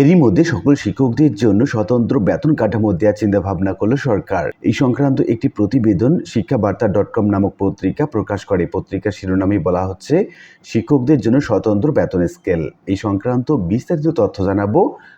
এরই মধ্যে সকল শিক্ষকদের জন্য স্বতন্ত্র বেতন কাঠামো দেওয়ার চিন্তা ভাবনা করল সরকার। এই সংক্রান্ত একটি প্রতিবেদন শিক্ষাবার্তা ডট কম নামক পত্রিকা প্রকাশ করে। পত্রিকার শিরোনামে বলা হচ্ছে, শিক্ষকদের জন্য স্বতন্ত্র বেতন স্কেল। এই সংক্রান্ত বিস্তারিত তথ্য জানাব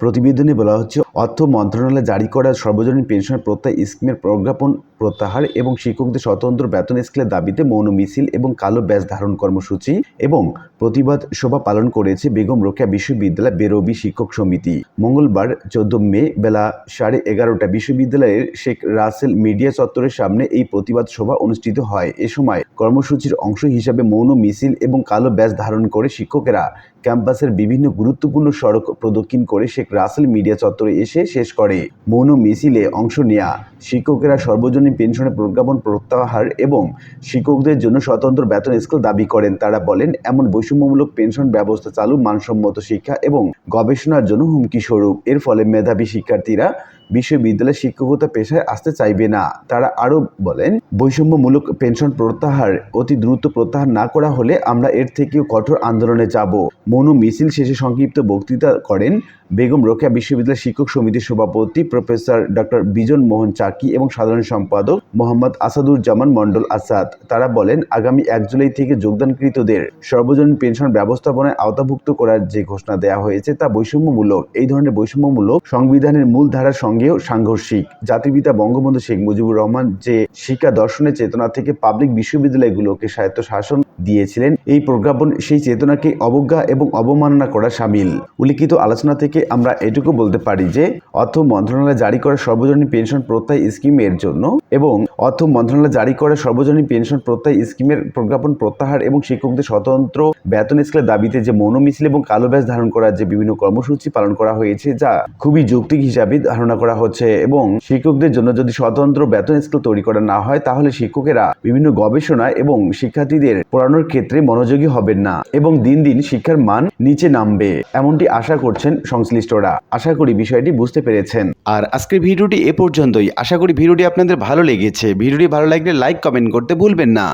প্রতিবেদনে বলা হচ্ছে, অর্থ মন্ত্রণালয় জারি করা সর্বজনীন পেনশন প্রত্যায় স্কিমের প্রজ্ঞাপন প্রত্যাহার এবং শিক্ষকদের স্বতন্ত্র বেতন স্কেলের দাবিতে মৌন মিছিল এবং কালো ব্যাস ধারণ কর্মসূচি এবং প্রতিবাদ সভা পালন করেছে বেগম রোকেয়া বিশ্ববিদ্যালয় বেরবি শিক্ষক সমিতি। মঙ্গলবার চোদ্দ মে বেলা সাড়ে এগারোটা বিশ্ববিদ্যালয়ের শেখ রাসেল মিডিয়া চত্বরের সামনে এই প্রতিবাদ সভা অনুষ্ঠিত হয়। এ সময় কর্মসূচির অংশ হিসাবে মৌন মিছিল এবং কালো ব্যাস ধারণ করে শিক্ষকেরা ক্যাম্পাসের বিভিন্ন গুরুত্বপূর্ণ সড়ক প্রদক্ষিণ করে শেখ রাসেল মিডিয়া চত্বরে এসে শেষ করে। মৌন মিছিলে অংশ নেয়া। শিক্ষকেরা সর্বজনীন পেনশনের প্রজ্ঞাপন প্রত্যাহার এবং শিক্ষকদের জন্য স্বতন্ত্র বেতন স্কেল দাবি করেন। তারা বলেন, এমন বৈষম্যমূলক পেনশন ব্যবস্থা চালু, মানসম্মত শিক্ষা এবং গবেষণার জন্য হুমকি স্বরূপ। এর ফলে মেধাবী শিক্ষার্থীরা বিশ্ববিদ্যালয়ে শিক্ষকতা পেশায় আসতে চাইবে না। তারা আরও বলেন, বৈষম্যমূলক পেনশন প্রত্যাহার অতি দ্রুত প্রত্যাহার না করা হলে আমরা এর থেকেও কঠোর আন্দোলনে যাব। মনু মিছিল শেষে সংক্ষিপ্ত বক্তৃতা করেন বেগম রোকেয়া বিশ্ববিদ্যালয় শিক্ষক সমিতির সভাপতি প্রফেসর ডক্টর বিজন মোহন চাকি এবং সাধারণ সম্পাদক মোহাম্মদ আসাদুজ্জামান মণ্ডল আসাদ। তারা বলেন, আগামী এক জুলাই থেকে যোগদানকৃতদের সর্বজনীন পেনশন ব্যবস্থাপনায় আওতাভুক্ত করার যে ঘোষণা দেওয়া হয়েছে তা বৈষম্যমূলক। এই ধরনের বৈষম্যমূলক সংবিধানের মূল ধারার সঙ্গেও সাংঘর্ষিক। জাতির পিতা বঙ্গবন্ধু শেখ মুজিবুর রহমান যে শিক্ষা দর্শনের চেতনা থেকে পাবলিক বিশ্ববিদ্যালয়গুলোকে স্বায়ত্ত শাসন দিয়েছিলেন। এই প্রজ্ঞাপন সেই চেতনাকে অবজ্ঞা এবং অবমাননা করা সামিল। উল্লিখিত আলোচনা থেকে আমরা এটুকু বলতে পারি যে, অর্থ মন্ত্রণালয় জারি করা সর্বজনীন পেনশন প্রত্যয় স্কিমের জন্য এবং অর্থ মন্ত্রণালয় জারি করা সর্বজনীন পেনশন প্রত্যয় স্কিমের প্রজ্ঞাপন প্রত্যাহার এবং শিক্ষকদের স্বতন্ত্র বেতন স্কেলের দাবিতে যে মৌন মিছিল এবং কালো ব্যাস ধারণ করার যে বিভিন্ন কর্মসূচি পালন করা হয়েছে, যা খুবই যৌক্তিক হিসাবে ধারণা করা হচ্ছে এবং শিক্ষকদের জন্য যদি স্বতন্ত্র বেতন স্কেল তৈরি করা না হয়, তাহলে শিক্ষকেরা বিভিন্ন গবেষণা এবং শিক্ষার্থীদের পড়ানোর ক্ষেত্রে মনোযোগী হবেন না এবং দিন দিন শিক্ষার মান নিচে নামবে, এমনটি আশা করছেন সংশ্লিষ্টরা। আশা করি বিষয়টি বুঝতে পেরেছেন। আর আজকের ভিডিওটি এ পর্যন্তই। আশা করি ভিডিওটি আপনাদের ভালো লেগেছে। ভিডিওটি ভালো লাগলে লাইক, কমেন্ট করতে ভুলবেন না।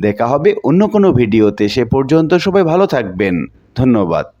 দেখা হবে অন্য কোনো ভিডিওতে। সে পর্যন্ত সবাই ভালো থাকবেন। ধন্যবাদ।